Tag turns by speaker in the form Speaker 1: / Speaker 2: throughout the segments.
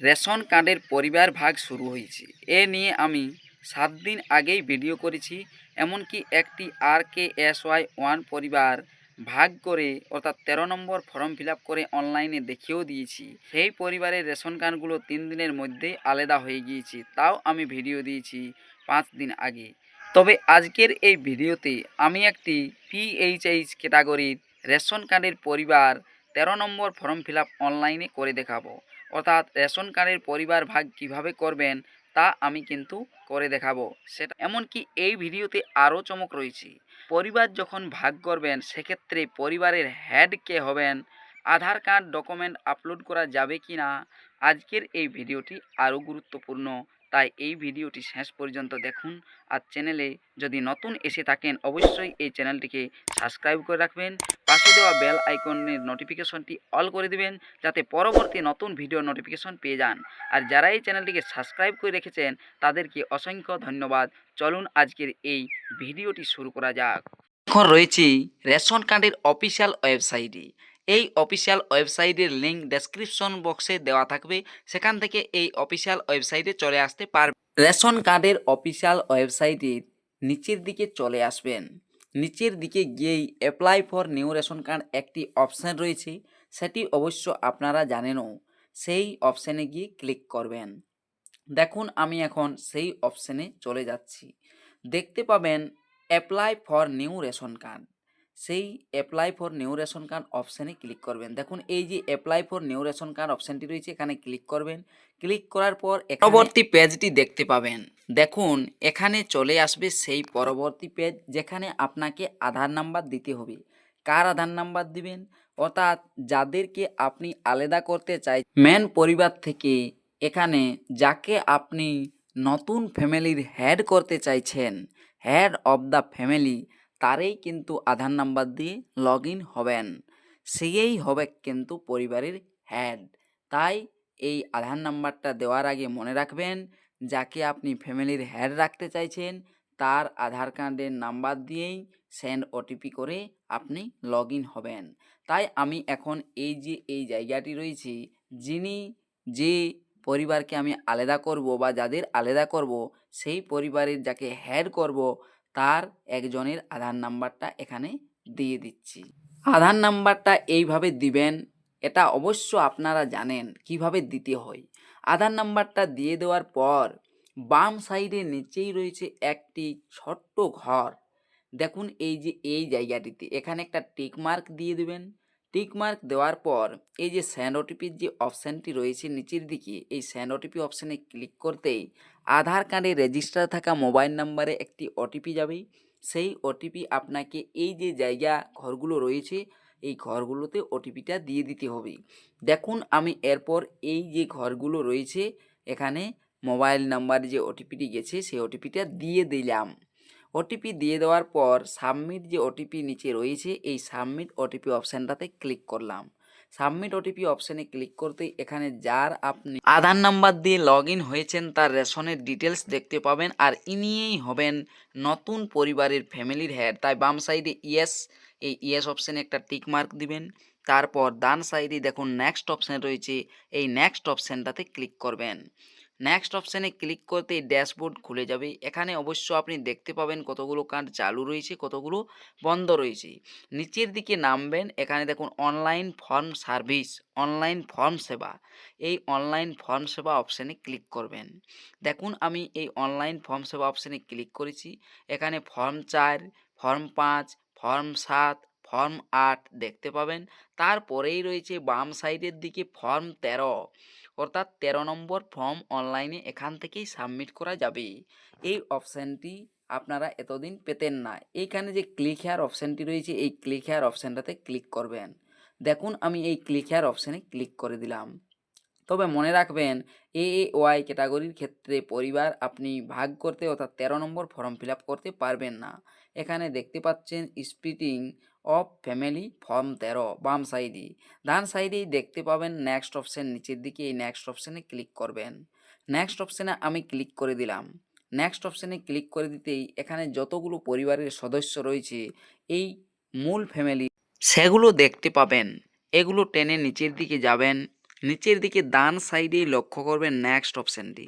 Speaker 1: Ration কার্ডের পরিবার ভাগ শুরু হয়েছে। এ নিয়ে আমি সাত দিন আগেই ভিডিও করেছি, এমনকি একটি R K S Y one পরিবার ভাগ করে, অর্থাৎ তেরো নম্বর ফর্ম ফিল করে অনলাইনে দেখিয়েও দিয়েছি। সেই পরিবারের রেশন কার্ডগুলো তিন দিনের মধ্যেই আলাদা হয়ে গিয়েছে, তাও আমি ভিডিও দিয়েছি পাঁচ দিন আগে। তবে আজকের এই ভিডিওতে আমি একটি পিএইচএইচ ক্যাটাগরির রেশন কার্ডের পরিবার তেরো নম্বর ফর্ম ফিল অনলাইনে করে দেখাবো। অর্থাৎ রেশন কার্ডের পরিবার ভাগ কীভাবে করবেন, তা আমি কিন্তু করে দেখাবো। সেটা এমনকি এই ভিডিওতে আরও চমক রয়েছে। পরিবার যখন ভাগ করবেন, সেক্ষেত্রে পরিবারের হেড কে হবেন, আধার কার্ড ডকুমেন্ট আপলোড করা যাবে কি না আজকের এই ভিডিওটি আরও গুরুত্বপূর্ণ। তাই এই ভিডিওটি শেষ পর্যন্ত দেখুন। আর চ্যানেলে যদি নতুন এসে থাকেন, অবশ্যই এই চ্যানেলটিকে সাবস্ক্রাইব করে রাখবেন। পাশে দেওয়া বেল আইকনের নোটিফিকেশনটি অল করে দিবেন, যাতে পরবর্তী নতুন ভিডিও নোটিফিকেশন পেয়ে যান। আর যারা এই চ্যানেলটিকে সাবস্ক্রাইব করে রেখেছেন, তাদেরকে অসংখ্য ধন্যবাদ। চলুন আজকের এই ভিডিওটি শুরু করা যাক। এখন রয়েছি রেশন কার্ডের অফিসিয়াল ওয়েবসাইটে এই অফিসিয়াল ওয়েবসাইটের লিঙ্ক ডেসক্রিপশন বক্সে দেওয়া থাকবে। সেখান থেকে এই অফিসিয়াল ওয়েবসাইটে চলে আসতে পারবে। রেশন কার্ডের অফিসিয়াল ওয়েবসাইটের নিচের দিকে চলে আসবেন। নিচের দিকে গিয়েই apply for new ration card একটি অপশান রয়েছে। সেটি অবশ্য আপনারা জানেনও। সেই অপশানে গিয়ে ক্লিক করবেন। দেখুন, আমি এখন সেই অপশানে চলে যাচ্ছি। দেখতে পাবেন apply for new ration card. সেই apply for new ration card অপশানে ক্লিক করবেন। দেখুন, এই যে apply for new ration card অপশানটি রয়েছে, এখানে ক্লিক করবেন। ক্লিক করার পর পরবর্তী পেজটি দেখতে পাবেন। দেখুন, এখানে চলে আসবে সেই পরবর্তী পেজ যেখানে আপনাকে আধার নাম্বার দিতে হবে। কার আধার নাম্বার দিবেন? অর্থাৎ যাদেরকে আপনি আলাদা করতে চাই মেন পরিবার থেকে এখানে যাকে আপনি নতুন ফ্যামিলির হেড করতে চাইছেন হেড অফ দ্য ফ্যামিলি তারই কিন্তু আধার নাম্বার দিয়ে লগ ইন হবেন। সেই হবে কিন্তু পরিবারের হেড তাই এই আধার নাম্বারটা দেওয়ার আগে মনে রাখবেন, যাকে আপনি ফ্যামিলির হেড রাখতে চাইছেন, তার আধার কার্ডের নাম্বার দিয়েই সেন্ড ওটিপি করে আপনি লগ হবেন। তাই আমি এখন এই যে, এই জায়গাটি রয়েছে, যিনি যে পরিবারকে আমি আলাদা করব বা যাদের আলাদা করব, সেই পরিবারের যাকে হেড করব তার একজনের আধার নাম্বারটা এখানে দিয়ে দিচ্ছি। আধার নাম্বারটা এইভাবে দিবেন, এটা অবশ্য আপনারা জানেন কীভাবে দিতে হয়। আধার নাম্বারটা দিয়ে দেওয়ার পর বাম সাইডে নিচেই রয়েছে একটি ছোট্ট ঘর। দেখুন এই যে, এই জায়গাটিতে এখানে একটা টিক মার্ক দিয়ে দেবেন। টিক মার্ক দেওয়ার পর, এই যে স্যান্ড ওটিপির যে অপশানটি রয়েছে নিচের দিকে, এই স্যান্ড ওটিপি অপশানে ক্লিক করতেই আধার কার্ডে রেজিস্টার থাকা মোবাইল নাম্বারে একটি ওটিপি যাবে। সেই ওটিপি আপনাকে এই যে জায়গা ঘরগুলো রয়েছে, এই ঘরগুলোতে ওটিপিটা দিয়ে দিতে হবে। দেখুন, আমি এরপর এই যে ঘরগুলো রয়েছে, এখানে মোবাইল নাম্বার যে ওটিপিটি গেছে, সেই ওটিপিটা দিয়ে দিলাম। ওটিপি দিয়ে দেওয়ার পর সাবমিট যে ওটিপি নিচে রয়েছে, এই সাবমিট ওটিপি অপশানটাতে ক্লিক করলাম। সাবমিট ওটিপি অপশানে ক্লিক করতেই এখানে যার আপনি আধার নাম্বার দিয়ে লগ ইন হয়েছেন, তার রেশনের ডিটেলস দেখতে পাবেন আর ইনিয়েই হবেন নতুন পরিবারের ফ্যামিলির হেড তাই বাম সাইডে ইয়েস এই ইয়েস অপশানে একটা টিক মার্ক দিবেন। তারপর ডান সাইডে দেখুন নেক্সট অপশান রয়েছে, এই নেক্সট অপশানটাতে ক্লিক করবেন। নেক্সট অপশানে ক্লিক করতেই ড্যাশবোর্ড খুলে যাবে। এখানে অবশ্য আপনি দেখতে পাবেন কতগুলো কার্ড চালু রয়েছে, কতগুলো বন্ধ রয়েছে। নিচের দিকে নামবেন, এখানে দেখুন online form service online form সেবা। এই অনলাইন ফর্ম সেবা অপশানে ক্লিক করবেন। দেখুন আমি এই অনলাইন ফর্ম সেবা অপশানে ক্লিক করেছি। এখানে ফর্ম চার ফর্ম পাঁচ ফর্ম সাত ফর্ম আট দেখতে পাবেন। তারপরেই রয়েছে বাম সাইডের দিকে ফর্ম তেরো। অর্থাৎ তেরো নম্বর ফর্ম অনলাইনে এখান থেকেই সাবমিট করা যাবে। এই অপশানটি আপনারা এতদিন পেতেন না। এইখানে যে ক্লিক হেয়ার অপশানটি রয়েছে, এই ক্লিক হেয়ার অপশানটাতে ক্লিক করবেন। দেখুন, আমি এই ক্লিক হেয়ার অপশানে ক্লিক করে দিলাম। তবে মনে রাখবেন, এ ওয়াই ক্যাটাগরির ক্ষেত্রে পরিবার আপনি ভাগ করতে অর্থাৎ তেরো নম্বর ফর্ম ফিল করতে পারবেন না। এখানে দেখতে পাচ্ছেন স্প্লিটিং অফ ফ্যামিলি ফর্ম তেরো, বাম সাইডে। ডান সাইডেই দেখতে পাবেন নেক্সট অপশান নিচের দিকে, এই নেক্সট অপশানে ক্লিক করবেন। নেক্সট অপশানে আমি ক্লিক করে দিলাম। নেক্সট অপশানে ক্লিক করে দিতেই এখানে যতগুলো পরিবারের সদস্য রয়েছে, এই মূল ফ্যামিলি সেগুলো দেখতে পাবেন। এগুলো টেনে নিচের দিকে যাবেন। নিচের দিকে ডান সাইডে লক্ষ্য করবেন নেক্সট অপশানটি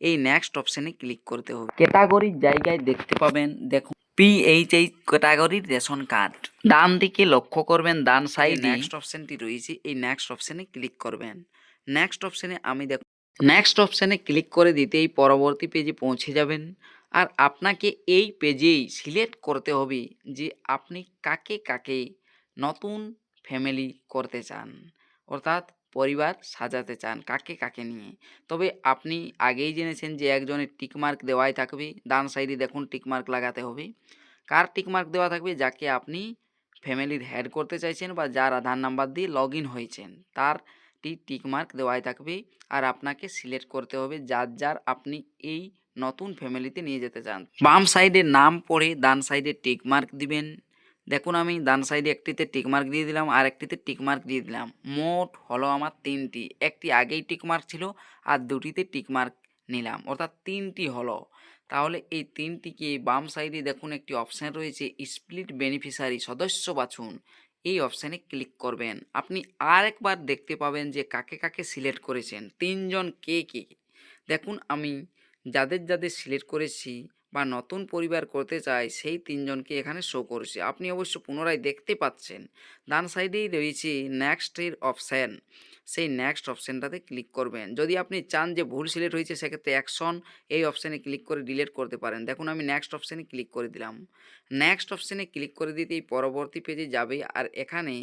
Speaker 1: এই নেক্সট অপশানে ক্লিক করতে হবে। ক্যাটাগরির জায়গায় দেখতে পাবেন দেখুন পিএইচএই ক্যাটাগরির রেশন কার্ড ডান দিকে লক্ষ্য করবেন ডান সাইডে নেক্সট অপশানটি রয়েছে এই নেক্সট অপশানে ক্লিক করবেন। নেক্সট অপশানে আমি দেখ নেক্সট অপশানে ক্লিক করে দিতেই পরবর্তী পেজে পৌঁছে যাবেন। আর আপনাকে এই পেজেই সিলেক্ট করতে হবে যে আপনি কাকে কাকে নতুন ফ্যামিলি করতে চান। অর্থাৎ পরিবার সাজাতে চান কাকে কাকে নিয়ে? তবে আপনি আগেই জেনেছেন যে একজনের টিকমার্ক দেওয়াই থাকবে। ডান সাইডে দেখুন টিকমার্ক লাগাতে হবে। কার টিকমার্ক দেওয়া থাকবে? যাকে আপনি ফ্যামিলির হেড করতে চাইছেন বা যার আধার নাম্বার দিয়ে লগ ইন হয়েছেন, তার টি টিকমার্ক দেওয়াই থাকবে। আর আপনাকে সিলেক্ট করতে হবে যার যার আপনি এই নতুন ফ্যামিলিতে নিয়ে যেতে চান। বাম সাইডে নাম পড়ে ডান সাইডে টিকমার্ক দিবেন। দেখুন আমি ডান সাইডে একটিতে টিকমার্ক দিয়ে দিলাম, আর একটিতে টিকমার্ক দিয়ে দিলাম। মোট হলো আমার তিনটি। একটি আগেই টিকমার্ক ছিল, আর দুটিতে টিকমার্ক নিলাম, অর্থাৎ তিনটি হলো। তাহলে এই তিনটিকে বাম সাইডে দেখুন একটি অপশান রয়েছে, স্প্লিট বেনিফিশিয়ারি সদস্য বাছুন। এই অপশানে ক্লিক করবেন। আপনি আর একবার দেখতে পাবেন যে কাকে কাকে সিলেক্ট করেছেন, তিনজন কে কে। দেখুন আমি যাদের যাদের সিলেক্ট করেছি বা নতুন পরিবার করতে চায়, সেই তিনজনকে এখানে শো করছে। আপনি অবশ্য পুনরায় দেখতে পাচ্ছেন। ডান সাইডেই রয়েছে নেক্সটের অপশান সেই নেক্সট অপশানটাতে ক্লিক করবেন। যদি আপনি চান যে ভুল সিলেক্ট হয়েছে, সেক্ষেত্রে অ্যাকশন এই অপশানে ক্লিক করে ডিলিট করতে পারেন। দেখুন, আমি নেক্সট অপশানে ক্লিক করে দিলাম। নেক্সট অপশানে ক্লিক করে দিতেই পরবর্তী পেজে যাবে। আর এখানে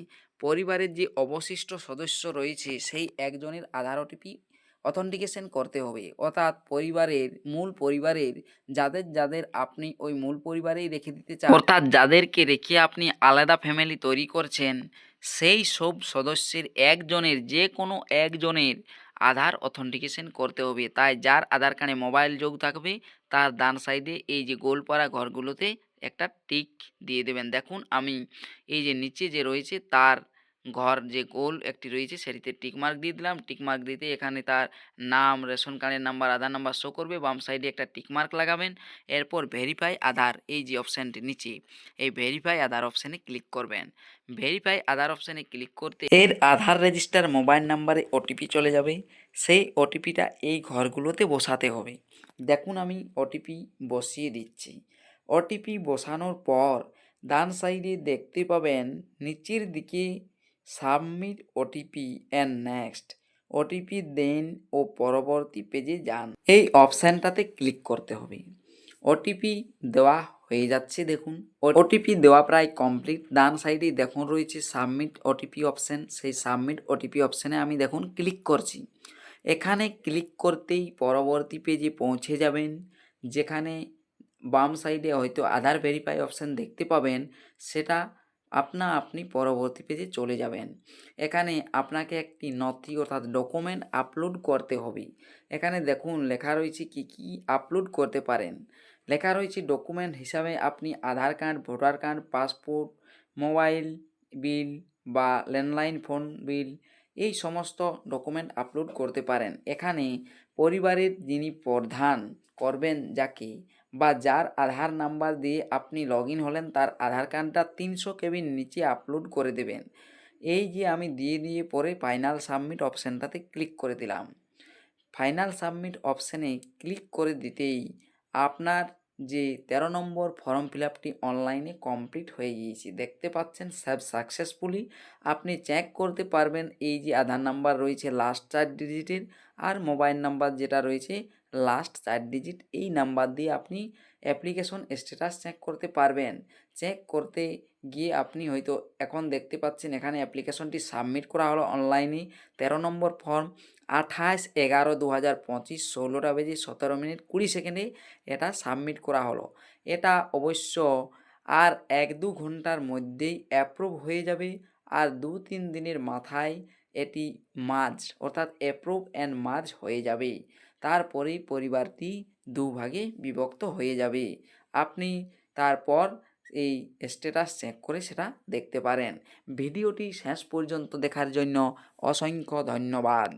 Speaker 1: পরিবারের যে অবশিষ্ট সদস্য রয়েছে, সেই একজনের আধার ওটিপি অথেন্টিকেশন করতে হবে। অর্থাৎ পরিবারের, মূল পরিবারের, যাদের যাদের আপনি ওই মূল পরিবারেই রেখে দিতে চান অর্থাৎ যাদেরকে রেখে আপনি আলাদা ফ্যামিলি তৈরি করছেন, সেই সব সদস্যের একজনের যে কোনো একজনের আধার অথেন্টিকেশন করতে হবে। তাই যার আধার কার্ডে মোবাইল যোগ থাকবে, তার ডান সাইডে এই যে গোলপাড়া ঘরগুলোতে একটা টিক দিয়ে দেবেন। দেখুন আমি এই যে নিচে যে রয়েছে, তার ঘর যে গোল একটি রয়েছে সেটিতে টিকমার্ক দিয়ে দিলাম। টিকমার্ক দিতে এখানে তার নাম, রেশন কার্ডের নাম্বার, আধার নাম্বার শো করবে বাম সাইডে একটা টিকমার্ক লাগাবেন। এরপর ভেরিফাই আধার, এই যে অপশানটি নিচে, এই ভেরিফাই আধার অপশানে ক্লিক করবেন। ভেরিফাই আধার অপশানে ক্লিক করতে এর আধার রেজিস্টার মোবাইল নাম্বারে ওটিপি চলে যাবে। সেই ওটিপিটা এই ঘরগুলোতে বসাতে হবে। দেখুন আমি ওটিপি বসিয়ে দিচ্ছি। ওটিপি বসানোর পর ডান সাইডে দেখতে পাবেন, নিচের দিকে submit OTP and next OTP দেন ও পরবর্তী পেজে যান। এই অপশানটাতে ক্লিক করতে হবে। ওটিপি দেওয়া হয়ে যাচ্ছে দেখুন। ওটিপি দেওয়া প্রায় কমপ্লিট। ডান সাইডে দেখুন রয়েছে সাবমিট ওটিপি অপশান। সেই সাবমিট ওটিপি অপশানে আমি দেখুন ক্লিক করছি। এখানে ক্লিক করতেই পরবর্তী পেজে পৌঁছে যাবেন। যেখানে বাম সাইডে হয়তো আধার ভেরিফাই অপশান দেখতে পাবেন। সেটা আপনা আপনি পরবর্তী পেজে চলে যাবেন। এখানে আপনাকে একটি নথি অর্থাৎ ডকুমেন্ট আপলোড করতে হবে। এখানে দেখুন, লেখা রয়েছে কি কি আপলোড করতে পারেন। লেখা রয়েছে ডকুমেন্ট হিসাবে আপনি Aadhaar card, voter card passport mobile bill বা ল্যান্ডলাইন ফোন বিল এই সমস্ত ডকুমেন্ট আপলোড করতে পারেন। এখানে পরিবারের যিনি প্রধান করবেন যাকে বা যার আধার নাম্বার দিয়ে আপনি লগ হলেন, তার আধার কার্ডটা তিনশো কেবির নিচে আপলোড করে দেবেন। এই যে আমি দিয়ে দিয়ে পরে ফাইনাল সাবমিট অপশানটাতে ক্লিক করে দিলাম। ফাইনাল সাবমিট অপশানে ক্লিক করে দিতেই আপনার যে তেরো নম্বর ফর্ম ফিল আপটি অনলাইনে কমপ্লিট হয়ে গিয়েছে। দেখতে পাচ্ছেন সব সাকসেসফুলি। আপনি চেক করতে পারবেন, এই যে আধার নাম্বার রয়েছে লাস্ট চার ডিজিটের, আর মোবাইল নাম্বার যেটা রয়েছে লাস্ট চার ডিজিট এই নাম্বার দিয়ে আপনি অ্যাপ্লিকেশন স্ট্যাটাস চেক করতে পারবেন। চেক করতে গিয়ে আপনি হয়তো এখন দেখতে পাচ্ছেন এখানে অ্যাপ্লিকেশনটি সাবমিট করা হলো অনলাইনে তেরো নম্বর ফর্ম আঠাশ এগারো দু হাজার পঁচিশ, ষোলোটা বেজে সতেরো মিনিট কুড়ি সেকেন্ডে এটা সাবমিট করা হলো। এটা অবশ্য আর এক দু ঘণ্টার মধ্যেই অ্যাপ্রুভ হয়ে যাবে। আর দু তিন দিনের মাথায় এটি মার্জ অর্থাৎ অ্যাপ্রুভ অ্যান্ড মার্জ হয়ে যাবে। তারপরে পরিবারটি দুভাগে বিভক্ত হয়ে যাবে। আপনি তারপর এই স্ট্যাটাস চেক করে সেটা দেখতে পারেন। ভিডিওটি শেষ পর্যন্ত দেখার জন্য অসংখ্য ধন্যবাদ।